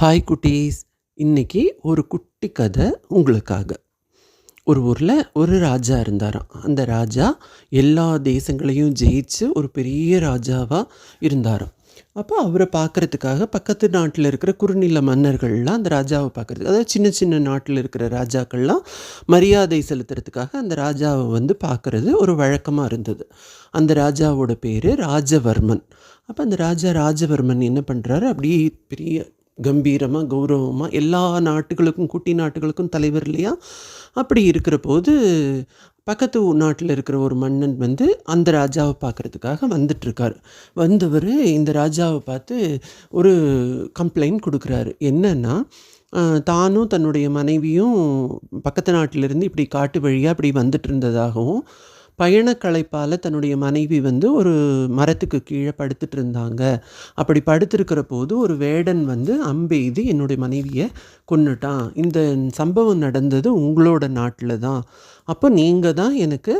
Hi குட்டீஸ். இன்றைக்கி ஒரு குட்டி கதை உங்களுக்காக. ஒரு ஊரில் ஒரு ராஜா இருந்தாராம். அந்த ராஜா எல்லா தேசங்களையும் ஜெயிச்சு ஒரு பெரிய ராஜாவாக இருந்தாராம். அப்போ அவரை பார்க்கறதுக்காக பக்கத்து நாட்டில் இருக்கிற குறுநில மன்னர்கள்லாம் அந்த ராஜாவை பார்க்கறதுக்கு அதாவது சின்ன சின்ன நாட்டில் இருக்கிற ராஜாக்கள்லாம் மரியாதை செலுத்துறதுக்காக அந்த ராஜாவை வந்து பார்க்கறது ஒரு வழக்கமாக இருந்தது. அந்த ராஜாவோட பேர் ராஜவர்மன். அப்போ அந்த ராஜா ராஜவர்மன் என்ன பண்ணுறாரு அப்படியே பெரிய கம்பீரமாக கௌரவமாக எல்லா நாட்டுகளுக்கும் குட்டி நாட்டுகளுக்கும் தலைவர் இல்லையா? அப்படி இருக்கிற போது பக்கத்து நாட்டில் இருக்கிற ஒரு மன்னன் வந்து அந்த ராஜாவை பார்க்குறதுக்காக வந்துட்டுருக்கார். வந்தவர் இந்த ராஜாவை பார்த்து ஒரு கம்ப்ளைண்ட் கொடுக்குறாரு. என்னன்னா தானும் தன்னுடைய மனைவியும் பக்கத்து நாட்டிலிருந்து இப்படி காட்டு வழியாக இப்படி வந்துட்டு இருந்ததாகவும் பயணக்களைப்பால் தன்னுடைய மனைவி வந்து ஒரு மரத்துக்கு கீழே படுத்துட்டு இருந்தாங்க. அப்படி படுத்திருக்கிற போது ஒரு வேடன் வந்து அம்பெய்து என்னுடைய மனைவியை கொண்டுட்டான் இந்த சம்பவம் நடந்தது உங்களோட நாட்டில் தான். அப்போ நீங்கள் தான் எனக்கு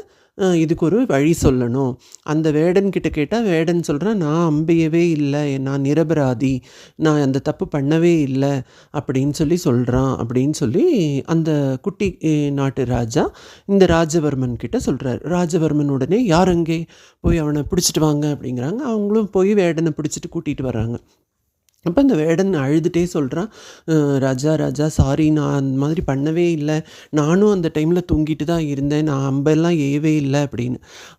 இதுக்கு ஒரு வழி சொல்லணும். அந்த வேடன்கிட்ட கேட்டால் வேடன் சொல்கிறான் நான் அம்பையவே இல்லை நான் நிரபராதி நான் அந்த தப்பு பண்ணவே இல்லை அப்படின்னு சொல்லி சொல்கிறான் அப்படின்னு சொல்லி அந்த குட்டி நாட்டு ராஜா இந்த ராஜவர்மன் கிட்ட சொல்கிறார் ராஜவர்மன் உடனே யார் அங்கே? போய் அவனை பிடிச்சிட்டு வாங்க அப்படிங்கிறாங்க. அவங்களும் போய் வேடனை பிடிச்சிட்டு கூட்டிகிட்டு வராங்க அப்போ அந்த வேடன் அழுதுகிட்டே சொல்கிறான் ராஜா ராஜா சாரி நான் அந்த மாதிரி பண்ணவே இல்லை. நானும் அந்த டைமில் தூங்கிட்டு தான் இருந்தேன். நான் அம்பெல்லாம் ஏவே இல்லை அப்படின்னு.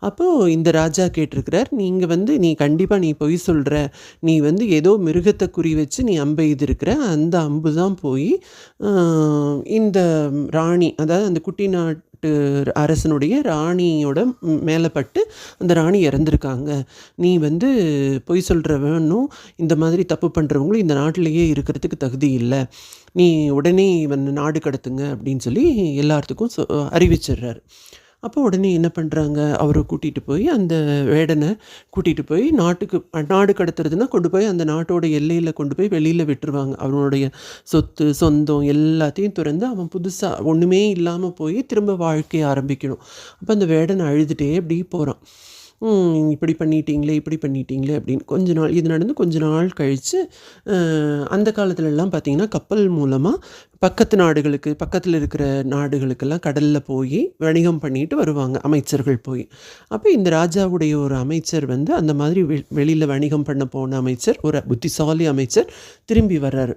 அப்போது இந்த ராஜா கேட்டிருக்கிறார் நீங்கள் வந்து நீ கண்டிப்பாக நீ பொய் சொல்கிற நீ வந்து ஏதோ மிருகத்தை குறி வச்சு நீ அம்பை இருக்கிற அந்த அம்பு தான் போய் இந்த ராணி அதாவது அந்த குட்டி நாட் நாட்டு அரசனுடைய ராணியோட மேலே பட்டு அந்த ராணி இறந்துருக்காங்க. நீ வந்து பொய் சொல்கிறவனும் இந்த மாதிரி தப்பு பண்ணுறவங்களும் இந்த நாட்டிலேயே இருக்கிறதுக்கு தகுதி இல்லை. நீ உடனே இவன் நாடு கடத்துங்க அப்படின்னு சொல்லி எல்லாத்துக்கும் சொ அறிவிச்சிடுறாரு. அப்போ உடனே என்ன பண்ணுறாங்க அவரை கூட்டிகிட்டு போய் அந்த வேடனை கூட்டிகிட்டு போய் நாட்டுக்கு நாடு கடத்துறதுன்னா கொண்டு போய் அந்த நாட்டோட எல்லையில் கொண்டு போய் வெளியில் விட்டுருவாங்க. அவனுடைய சொத்து சொந்தம் எல்லாத்தையும் திறந்து அவன் புதுசாக ஒன்றுமே இல்லாமல் போய் திரும்ப வாழ்க்கையை ஆரம்பிக்கணும். அப்போ அந்த வேடனை அழுதுகிட்டே அப்படி போகிறான் இப்படி பண்ணிட்டீங்களே இப்படி பண்ணிட்டீங்களே அப்படின்னு கொஞ்ச நாள் இது நடந்து கொஞ்ச நாள் கழித்து அந்த காலத்துலலாம் பார்த்திங்கன்னா கப்பல் மூலமாக பக்கத்து நாடுகளுக்கு பக்கத்தில் இருக்கிற நாடுகளுக்கெல்லாம் கடலில் போய் வணிகம் பண்ணிட்டு வருவாங்க அமைச்சர்கள் போய். அப்போ இந்த ராஜாவுடைய ஒரு அமைச்சர் வந்து அந்த மாதிரி வெ வெளியில் வணிகம் பண்ண போன அமைச்சர் ஒரு புத்திசாலி அமைச்சர் திரும்பி வர்றாரு.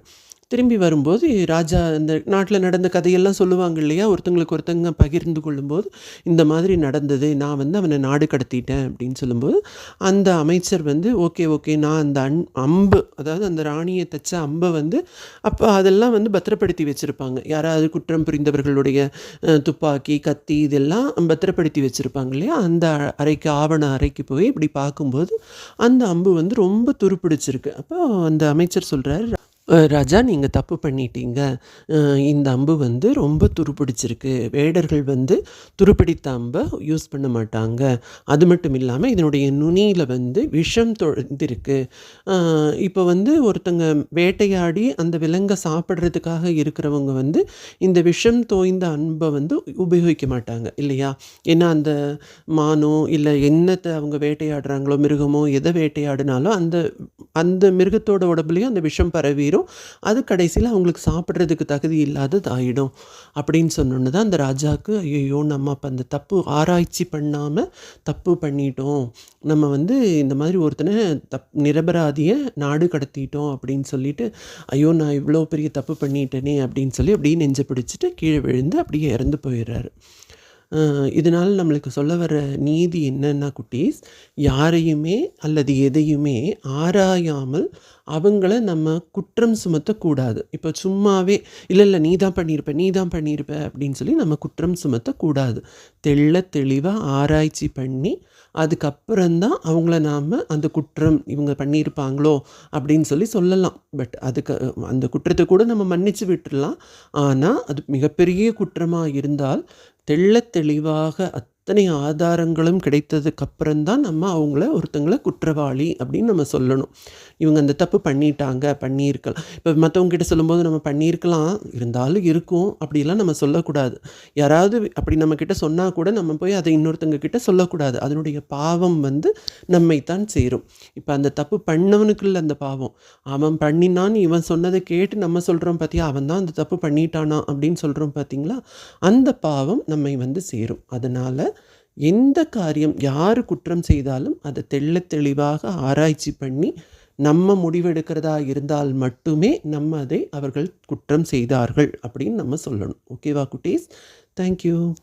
திரும்பி வரும்போது ராஜா அந்த நாட்டில் நடந்த கதையெல்லாம் சொல்லுவாங்க இல்லையா? ஒருத்தங்களுக்கு ஒருத்தங்க பகிர்ந்து கொள்ளும்போது இந்த மாதிரி நடந்தது நான் வந்து அவனை நாடு கடத்திட்டேன் அப்படின்னு சொல்லும்போது அந்த அமைச்சர் வந்து ஓகே ஓகே நான் அந்த அன் அம்பு அதாவது அந்த ராணியை தச்ச அம்பை வந்து அப்போ அதெல்லாம் வந்து பத்திரப்படுத்தி வச்சுருப்பாங்க. யாராவது குற்றம் புரிந்தவர்களுடைய துப்பாக்கி கத்தி இதெல்லாம் பத்திரப்படுத்தி வச்சுருப்பாங்க இல்லையா? அந்த அறைக்கு ஆவண அறைக்கு போய் இப்படி பார்க்கும்போது அந்த அம்பு வந்து ரொம்ப துருப்பிடிச்சிருக்கு. அப்போ அந்த அமைச்சர் சொல்கிறார் ராஜா நீங்கள் தப்பு பண்ணிட்டீங்க. இந்த அம்பு வந்து ரொம்ப துருப்பிடிச்சிருக்கு. வேடர்கள் வந்து துருப்பிடித்த அம்பை யூஸ் பண்ண மாட்டாங்க. அது மட்டும் இல்லாமல் இதனுடைய நுனியில் வந்து விஷம் தொழுந்திருக்கு. இப்போ வந்து ஒருத்தங்க வேட்டையாடி அந்த விலங்கை சாப்பிட்றதுக்காக இருக்கிறவங்க வந்து இந்த விஷம் தோய்ந்த அன்பை வந்து உபயோகிக்க மாட்டாங்க இல்லையா? ஏன்னா அந்த மானோ இல்லை என்னத்தை அவங்க வேட்டையாடுறாங்களோ மிருகமோ எதை வேட்டையாடினாலும் அந்த அந்த மிருகத்தோட உடம்புலையும் அந்த விஷம் பரவிடும் அது கடைசியில் அவங்களுக்கு சாப்பிட்றதுக்கு தகுதி இல்லாததாயிடும். அப்படின்னு சொன்னோன்னு தான் அந்த ராஜாவுக்கு ஐயோ நம்ம அப்போ அந்த தப்பு ஆராய்ச்சி பண்ணாமல் தப்பு பண்ணிட்டோம். நம்ம வந்து இந்த மாதிரி ஒருத்தனை தப் நிரபராதியை நாடு கடத்திட்டோம். அப்படின்னு சொல்லிட்டு ஐயோ நான் இவ்வளோ பெரிய தப்பு பண்ணிட்டேனே. அப்படின்னு சொல்லி அப்படியே நெஞ்சை பிடிச்சிட்டு கீழே விழுந்து அப்படியே இறந்து போயிடுறாரு. இதனால் நம்மளுக்கு சொல்ல வர நீதி என்னென்னா குட்டீஸ் யாரையுமே அல்லது எதையுமே ஆராயாமல் அவங்கள நம்ம குற்றம் சுமத்தக்கூடாது. இப்போ சும்மாவே இல்லை இல்லை நீ தான் பண்ணியிருப்ப நீ தான் பண்ணியிருப்ப அப்படின்னு சொல்லி நம்ம குற்றம் சுமத்தக்கூடாது. தெள்ள தெளிவாக ஆராய்ச்சி பண்ணி அதுக்கப்புறம்தான் அவங்கள நாம் அந்த குற்றம் இவங்க பண்ணியிருப்பாங்களோ அப்படின்னு சொல்லி சொல்லலாம். பட் அதுக்கு அந்த குற்றத்தை கூட நம்ம மன்னிச்சு விட்டுடலாம் ஆனால் அது மிகப்பெரிய குற்றமாக இருந்தால் தெள்ள தெளிவாக அத்தனை ஆதாரங்களும் கிடைத்ததுக்கு அப்புறம்தான் நம்ம அவங்கள ஒருத்தங்களை குற்றவாளி அப்படின்னு நம்ம சொல்லணும். இவங்க அந்த தப்பு பண்ணிட்டாங்க பண்ணியிருக்கலாம். இப்போ மற்றவங்ககிட்ட சொல்லும்போது நம்ம பண்ணியிருக்கலாம் இருந்தாலும் இருக்கும். அப்படிலாம் நம்ம சொல்லக்கூடாது. யாராவது அப்படி நம்ம சொன்னால் கூட நம்ம போய் அதை இன்னொருத்தங்க கிட்ட சொல்லக்கூடாது. அதனுடைய பாவம் வந்து நம்மைத்தான் சேரும். இப்போ அந்த தப்பு பண்ணவனுக்குள்ள அந்த பாவம். அவன் பண்ணினான்னு இவன் சொன்னதை கேட்டு நம்ம சொல்கிறோம் பார்த்தியா அவன் தான் அந்த தப்பு பண்ணிட்டானா அப்படின்னு சொல்கிறோம் பார்த்தீங்களா அந்த பாவம் நம்மை வந்து சேரும். அதனால் எந்த காரியம் யார் குற்றம் செய்தாலும் அதை தெள்ள தெளிவாக ஆராய்ச்சி பண்ணி நம்ம முடிவெடுக்கிறதா இருந்தால் மட்டுமே நம்ம அதை அவர்கள் குற்றம் செய்தார்கள் அப்படின்னு நம்ம சொல்லணும். ஓகேவா குட்டீஸ்? தேங்க்யூ